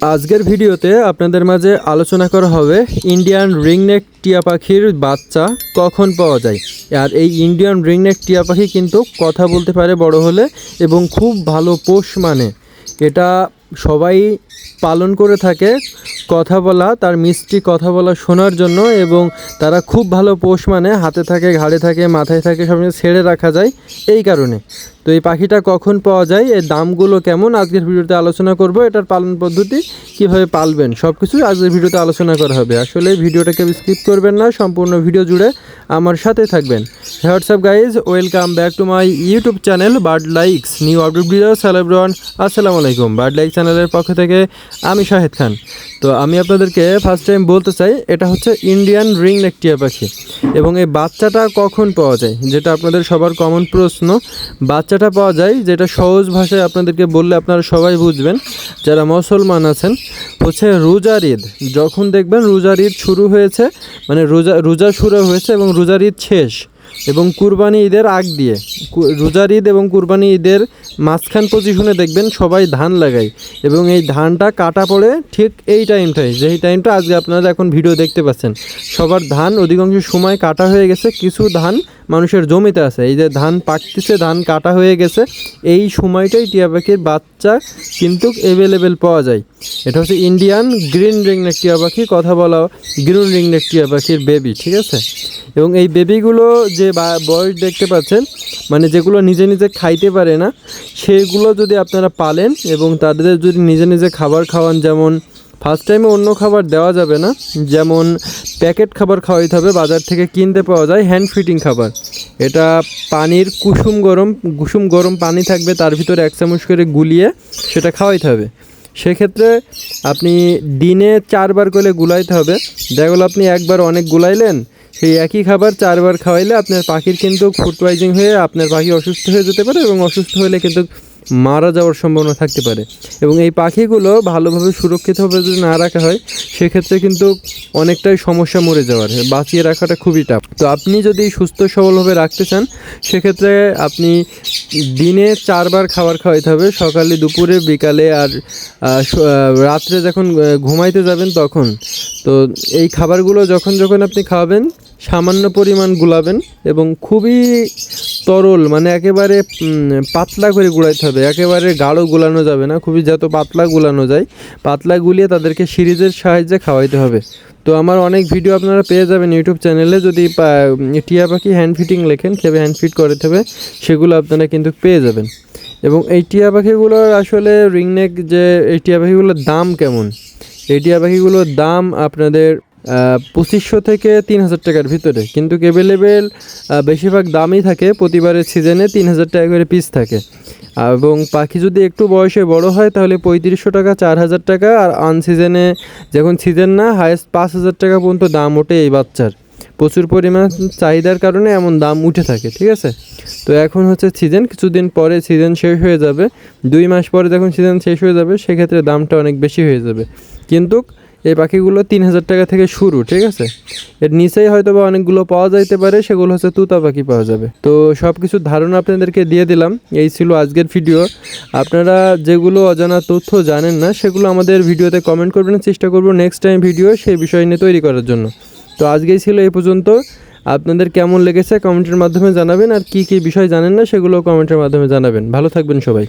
আজকের ভিডিওতে আপনাদের মাঝে আলোচনা করা হবে ইন্ডিয়ান রিংনেক টিয়া পাখির বাচ্চা কখন পাওয়া যায়। আর এই ইন্ডিয়ান রিংনেক টিয়া পাখি কিন্তু কথা বলতে পারে বড় হলে এবং খুব ভালো পোষ মানে। এটা সবাই পালন করে থাকে কথা বলা, তার মিষ্টি কথা বলা শোনার জন্য এবং তারা খুব ভালো পোষ মানে হাতে থাকে, ঘাড়ে থাকে, মাথায় থাকে, সব ছেড়ে রাখা যায় এই কারণে। তো এই পাখিটা কখন পাওয়া যায়, এর দামগুলো কেমন, আজকের ভিডিওতে আলোচনা করব, এটার পালন পদ্ধতি, কীভাবে পালবেন সব কিছুই আজকের ভিডিওতে আলোচনা করা হবে। আসলে ভিডিওটাকে স্কিপ করবেন না, সম্পূর্ণ ভিডিও জুড়ে আমার সাথে থাকবেন। What's up guys welcome back to my YouTube channel bird likes new update video সেলেব্রন আসসালামু আলাইকুম বার্ড লাইক চ্যানেলের পক্ষ থেকে আমি শাহেদ খান। তো আমি আপনাদেরকে ফার্স্ট টাইম বলতে চাই, এটা হচ্ছে ইন্ডিয়ান রিং নেক টিয়া পাখি। এবং এই বাচ্চাটা কখন পাওয়া যায়? যেটা আপনাদের সবার কমন প্রশ্ন। বাচ্চাটা পাওয়া যায়, যেটা সহজ ভাষায় আপনাদেরকে বললে আপনারা সবাই বুঝবেন। যারা মুসলমান আছেন, হচ্ছে রোজার ঈদ। যখন দেখবেন রোজার ঈদ শুরু হয়েছে মানে রোজা রোজা শুরু হয়েছে এবং রোজার ঈদ শেষ। এবং কুরবানি ঈদের আগ দিয়ে। রোজার ঈদ এবং কুরবানি ঈদের মাঝখান পজিশনে দেখবেন সবাই ধান লাগায়। এবং এই ধানটা কাটা পড়ে ঠিক এই টাইমটাই যেই টাইমটা আজকে আপনারা এখন ভিডিও দেখতে পাচ্ছেন, সবার ধান অধিকাংশ সময় কাটা হয়ে গেছে, কিছু ধান মানুষের জমিতে আছে। এই যে ধান পাকতেছে, ধান কাটা হয়ে গেছে, এই সময়টাই টিয়া পাখির বাচ্চা কিন্তু অ্যাভেলেবেল পাওয়া যায়। এটা হচ্ছে ইন্ডিয়ান গ্রিন রিংনেক টিয়া পাখি, কথা বলা গ্রিন রিংনেক টিয়া পাখির বেবি ঠিক আছে? এবং এই বেবিগুলো যে বয়স দেখতে পাচ্ছেন মানে যেগুলো নিজে নিজে খাইতে পারে না, সেগুলো যদি আপনারা পালেন এবং তাদের যদি নিজে নিজে খাবার খাওয়ান, যেমন ফার্স্ট টাইমে অন্য খাবার দেওয়া যাবে না, যেমন প্যাকেট খাবার খাওয়াইতে হবে, বাজার থেকে কিনতে পাওয়া যায় হ্যান্ড ফিটিং খাবার। এটা পানির কুসুম গরম কুসুম গরম পানি থাকবে, তার ভিতরে এক চামচ করে গুলিয়ে সেটা খাওয়াইতে হবে। সেক্ষেত্রে আপনি দিনে চারবার করে গুলাইতে হবে। দেখা গেলো আপনি একবার অনেক গুলাইলেন, সেই একই খাবার চারবার খাওয়াইলে আপনার পাখির কিন্তু ফুড পয়জিং হয়ে, আপনার পাখি অসুস্থ হয়ে যেতে পারে এবং অসুস্থ হলে কিন্তু মারা যাওয়ার সম্ভাবনা থাকতে পারে। এবং এই পাখিগুলো ভালোভাবে সুরক্ষিতভাবে যদি না রাখা হয়, সেক্ষেত্রে কিন্তু অনেকটাই সমস্যা মরে যাওয়ার, বাঁচিয়ে রাখাটা খুবই টাফ তো আপনি যদি সুস্থ সবলভাবে রাখতে চান, সেক্ষেত্রে আপনি দিনে চারবার খাবার খাওয়াইতে হবে, সকালে, দুপুরে, বিকালে আর রাত্রে যখন ঘুমাইতে যাবেন তখন। তো এই খাবারগুলো যখন যখন আপনি খাওয়াবেন সামান্য পরিমাণ গুলাবেন এবং খুবই তরল মানে একেবারে পাতলা করে গুলাইতে হবে। একেবারে গাঢ় গুলানো যাবে না, খুবই যত পাতলা গুলানো যায়, পাতলা গুলিয়ে তাদেরকে সিরিজের সাহায্যে খাওয়াইতে হবে। তো আমার অনেক ভিডিও আপনারা পেয়ে যাবেন ইউটিউব চ্যানেলে, যদি টিয়া পাখি হ্যান্ড ফিটিং লেখেন কেবে হ্যান্ড ফিট করতে হবে, সেগুলো আপনারা কিন্তু পেয়ে যাবেন। এবং এই টিয়া পাখিগুলোর আসলে রিংনেক যে, এই টিয়া পাখিগুলোর দাম কেমন? এই টিয়া পাখিগুলোর দাম আপনাদের পঁচিশশো থেকে তিন হাজার টাকার ভিতরে। কিন্তু অ্যাভেলেবেল বেশিরভাগ দামই থাকে, প্রতিবারের সিজনে তিন হাজার টাকা করে পিস থাকে। এবং পাখি যদি একটু বয়সে বড় হয়, তাহলে পঁয়ত্রিশশো টাকা চার হাজার টাকা, আর আন সিজনে যখন সিজন না হায়েস্ট পাঁচ হাজার টাকা পর্যন্ত দাম ওঠে এই বাচ্চার। প্রচুর পরিমাণ চাহিদার কারণে এমন দাম উঠে থাকে, ঠিক আছে? তো এখন হচ্ছে সিজন কিছুদিন পরে সিজন শেষ হয়ে যাবে। দুই মাস পরে যখন সিজন শেষ হয়ে যাবে, সেক্ষেত্রে দামটা অনেক বেশি হয়ে যাবে। কিন্তু এই পাখিগুলো তিন হাজার টাকা থেকে শুরু, ঠিক আছে? এর নিচেই হয়তো বা অনেকগুলো পাওয়া যাইতে পারে, সেগুলো হচ্ছে তুতা পাখি পাওয়া যাবে। তো সব কিছুর ধারণা আপনাদেরকে দিয়ে দিলাম, এই ছিল আজকের ভিডিও। আপনারা যেগুলো অজানা তথ্য জানেন না, সেগুলো আমাদের ভিডিওতে কমেন্ট করবেন, চেষ্টা করব নেক্সট টাইম ভিডিও সেই বিষয় নিয়ে তৈরি করার জন্য। তো আজকেই ছিল এই পর্যন্ত। আপনাদের কেমন লেগেছে কমেন্টের মাধ্যমে জানাবেন, আর কী কী বিষয় জানেন না, সেগুলো কমেন্টের মাধ্যমে জানাবেন। ভালো থাকবেন সবাই।